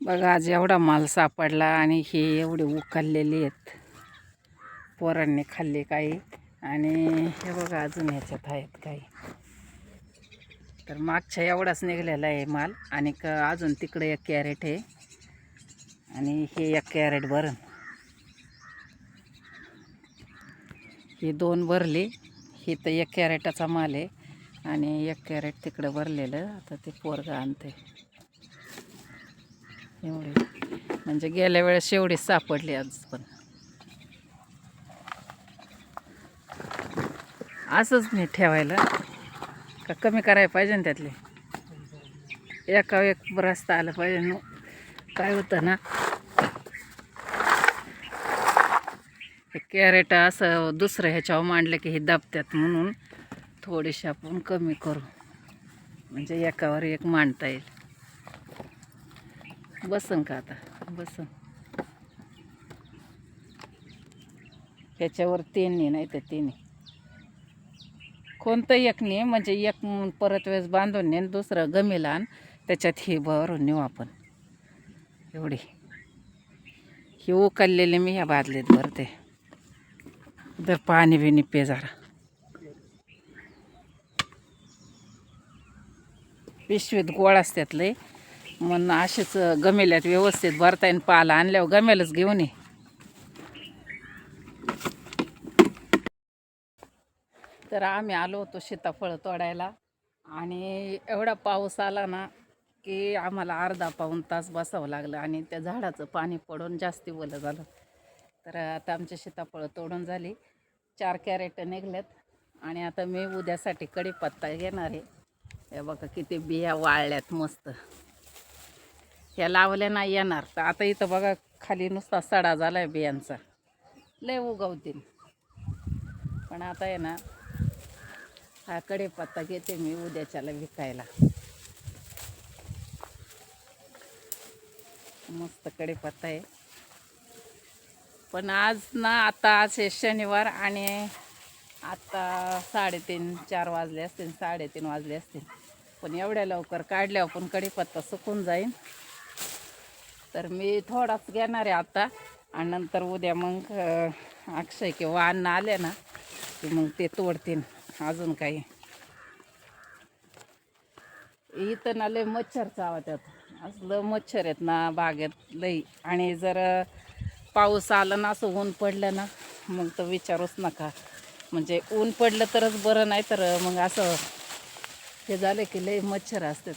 बघा आज एवढा माल सापडला आणि हे एवढे उकललेले आहेत. पोरांनी खाल्ले काही. आणि हे बघा अजून ह्याच्यात आहेत काही. तर मागच्या एवढाच निघालेला आहे माल. आणि क अजून तिकडे एक कॅरेट आहे. आणि हे एक कॅरेट भरण. हे दोन भरले. हे तर एक कॅरेटाचा माल आहे. आणि एक कॅरेट तिकडं भरलेलं. आता ते पोरगं आणते एवढे. म्हणजे गेल्या वेळेस एवढे सापडले आज पण. असंच मी ठेवायला. का कमी करायला पाहिजे ना त्यातले. एका एक रस्ता आला पाहिजे न. काय होतं ना? हे कॅरेट असं दुसरं ह्याच्यावर मांडलं की हे दाबत्यात म्हणून थोडीशी आपण कमी करू. म्हणजे एकावर एक मांडता येईल. बसन का आता? बसन. ह्याच्यावर तीन नाही तर तेने. कोणतं एक नाही म्हणजे एक परत वेळेस बांधून ने दुसरं गमीला आण त्याच्यात हे भरून नेऊ आपण. एवढी. ही उकललेली मी ह्या बादलीत भरते. तर पाणी बिनी पे जरा. पिशवीत गोळ असतात लय म्हणून असेच गमेल्यात व्यवस्थित भरता येईन पाला आणल्यावर गमेलच घेऊन ये. तर आम्ही आलो होतो सीताफळ तोडायला आणि एवढा पाऊस आला ना की आम्हाला अर्धा पाऊण तास बसावं लागलं आणि त्या झाडाचं पाणी पडून जास्ती ओलं झालं. तर आता आमची सीताफळं तोडून झाली. चार कॅरेट निघल्यात आणि आता मी उद्यासाठी कढीपत्ता घेणार आहे. हे बघा किती बिया वाळल्यात मस्त. ह्या लावल्या नाही येणार. तर आता इथं बघा खाली नुसता सडा झाला आहे बियांचा. लय उगवतील पण आता आहे ना हा कढीपत्ता घेते मी उद्याच्याला विकायला. मस्त कढीपत्ता आहे. पण आज ना आता आज शनिवार आणि आता साडेतीन चार वाजले असतील साडेतीन वाजले असतील. पण एवढ्या लवकर काढल्यावर पण कढीपत्ता सुकून जाईल तर मी थोडाच घेणार आहे आता. आणि नंतर उद्या मग अक्षय किंवा अन्न आले ना की मग ते तोडतील. अजून काही. इथं ना लय मच्छर चावतात. असलं मच्छर आहेत ना बागेत लई आणि जर पाऊस आला ना असं ऊन पडलं ना मग तर विचारूच नका. म्हणजे ऊन पडलं तरच बरं नाही तर मग असं हे झालं की लई मच्छर असतात.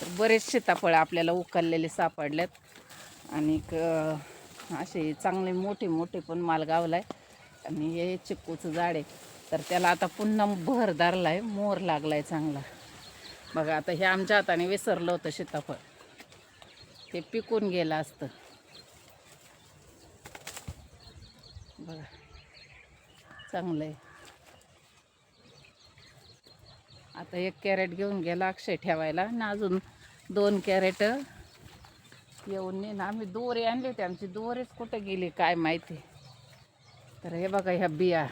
तर बरेच सीताफळ आपल्याला उकललेले सापडलेत आणि असे चांगले मोठे मोठे पण माल गावला आहे आणि हे चिक्कूचं झाड आहे. तर त्याला आता पुन्हा भर धरला आहे मोर लागला आहे चांगला. बघा आता हे आमच्या हाताने विसरलं होतं सीताफळ. ते पिकून गेलं असतं. बघा चांगलं आहे आता एक कॅरेट घेऊन गेला अक्षय ठेवायला. आणि अजून दोन कॅरेट येऊन नाही ना आम्ही दोरे आणले होते. आमची दोरेच कुठं गेली काय माहिती. तर हे बघा ह्या बिया.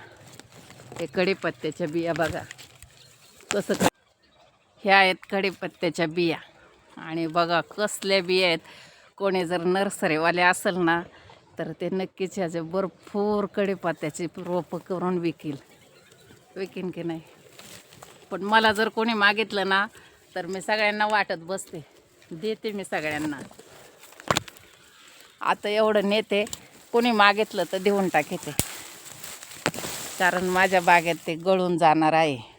हे कढीपत्त्याच्या बिया बघा. कसं ह्या आहेत कडीपत्त्याच्या बिया. आणि बघा कसल्या बिया आहेत. कोणी जर नर्सरीवाले असेल ना तर ते नक्कीच ह्याचे भरपूर कडीपत्त्याची रोपं करून विकील. विकीन की नाही? पण मला जर कोणी मागितलं ना तर मी सगळ्यांना वाटत बसते. देते मी सगळ्यांना. आता एवढं नेते कोणी मागितलं तर देऊन टाकते. कारण माझ्या बागेत ते गळून जाणार आहे.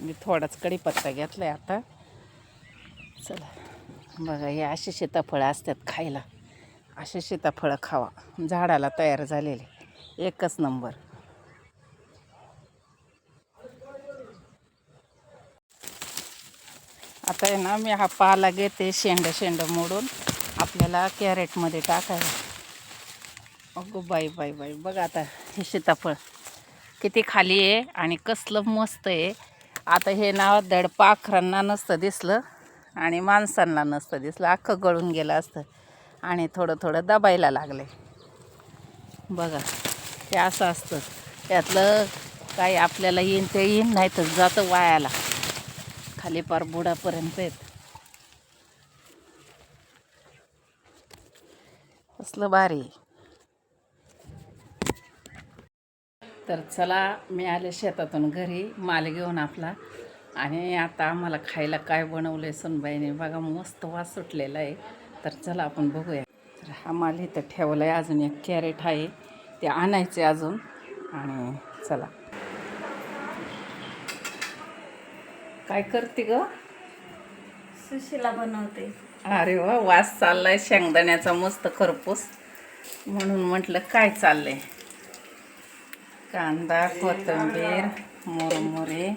मी थोडाच कढीपत्ता घेतला आहे आता. चला. बघा हे असे सीताफळं असतात खायला. असे सीताफळं खावा. झाडाला तयार झालेले. एकच नंबर. आता आहे ना मी हा पाला घेते शेंड शेंड मोडून. आपल्याला कॅरेटमध्ये टाकायला. अगो बाई बाई बाई. बघा आता हे सीताफळ किती खाली आहे आणि कसलं मस्त आहे. आता हे नाव दड पाखरांना नसतं दिसलं आणि माणसांना नसतं दिसलं. अख्खं गळून गेलं असतं. आणि थोडं थोडं दबायला लागले. बघा हे असं असतं. त्यातलं काही आपल्याला येईन ते येईन नाही तर जातं वायाला. खाली पार बुडापर्यंत येत. असलं भारी. तर चला मी आले शेतातून घरी माल घेऊन आपला. आणि आता आम्हाला खायला काय बनवलं आहे सुनबाईने बघा मस्त वास सुटलेला आहे. तर चला आपण बघूया. तर हा माल इथं ठेवला आहे अजून एक कॅरेट आहे ते आणायचे अजून. आणि चला. काय करते ग? सुशीला बनवते. अरे वा वास चाललाय शेंगदाण्याचा मस्त खरपूस. म्हणून म्हटलं काय चाललंय? कांदा कोथिंबीर मुरमुरे.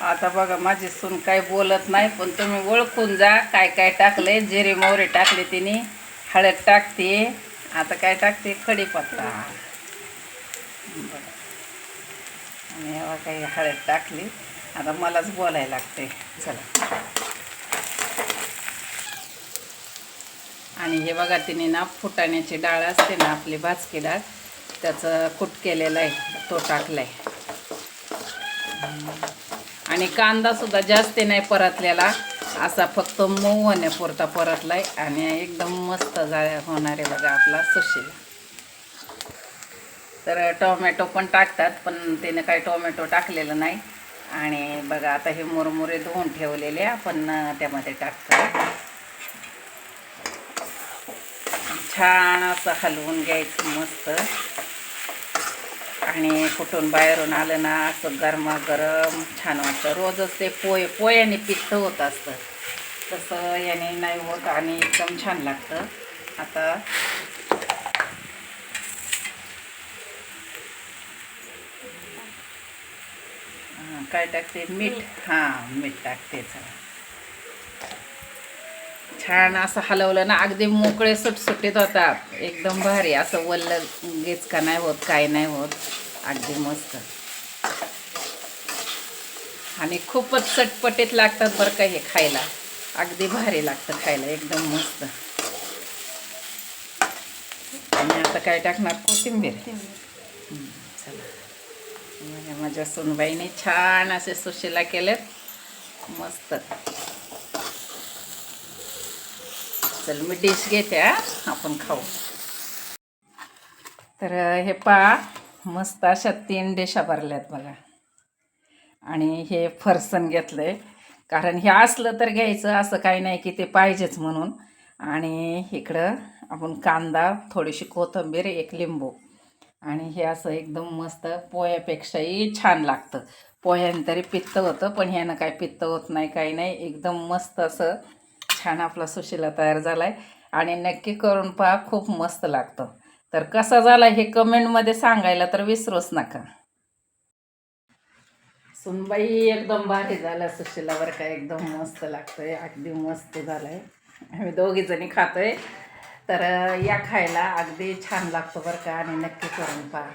आता बघा माझी सून काय बोलत नाही पण तुम्ही ओळखून जा काय काय टाकले जिरे मोहरे टाकले तिने हळद टाकते. आता काय टाकते? बघा. आणि ह्याला काही हळद टाकली. आता मलाच बोलायला लागते. चला. आणि हे बघा तिने ना फुटाण्याची डाळ असते ना आपली भाजकी डाळ त्याचं कुट केलेलं आहे. तो टाकलाय. आणि कांदा सुद्धा जास्त नाही परतलेला. असा फक्त मऊ पुरता परतलाय आणि एकदम मस्त जाळ्या होणार आहे बघा आपला सुशील. तर टोमॅटो पण टाकतात पण तिने काही टोमॅटो टाकलेलं नाही. आणि बघा आता हे मुरमुरे धुवून ठेवलेले आपण त्यामध्ये टाकतो. छान असं हलवून घ्यायचं मस्त. आणि कुठून बाहेरून आलं ना असं गरमागरम छान वाटतं. रोजच ते पोहे पोह्याने पित्त होत असतं. तसं याने नाही होत आणि एकदम छान लागतं. आता काय टाकते? मीठ. हां मीठ टाकते. चला. छान असं हलवलं ना अगदी मोकळे सुटसुटीत होतात. एकदम भारी असं वल्ल गेचका नाही होत काय नाही होत. अगदी मस्त. आणि खूपच चटपटीत लागतात बरं का हे खायला. अगदी भारी लागतं खायला एकदम मस्त. आणि आता काय टाकणार? कोथिंबीर. चला. माझ्या- माझ्या छान असे सुशीला केलेत. मस्त. चल मी डिश घेते आपण खाऊ. तर हे पा मस्त अशा तीन डिशा भरल्यात बघा. आणि हे फरसन घेतलं आहे कारण हे असलं तर घ्यायचं असं काही नाही की ते पाहिजेच म्हणून. आणि इकडं आपण कांदा थोडीशी कोथिंबीर एक लिंबू. आणि हे असं एकदम मस्त पोह्यापेक्षाही छान लागतं. पोह्याने तरी पित्त होतं पण ह्यानं काय पित्त होत नाही काही नाही. एकदम मस्त असं छान आपला सुशीला तयार झाला आहे आणि नक्की करून पहा खूप मस्त लागतं. तर कसा झाला हे कमेंटमध्ये सांगायला तर विसरूच नका. सुनबाई एकदम भारी झाला सुशीलावर काय एकदम मस्त लागतंय अगदी मस्त झालंय. आम्ही दोघी जणी खातोय. तर या खायला अगदी छान लागतो बरं का आणि नक्की करून पहा.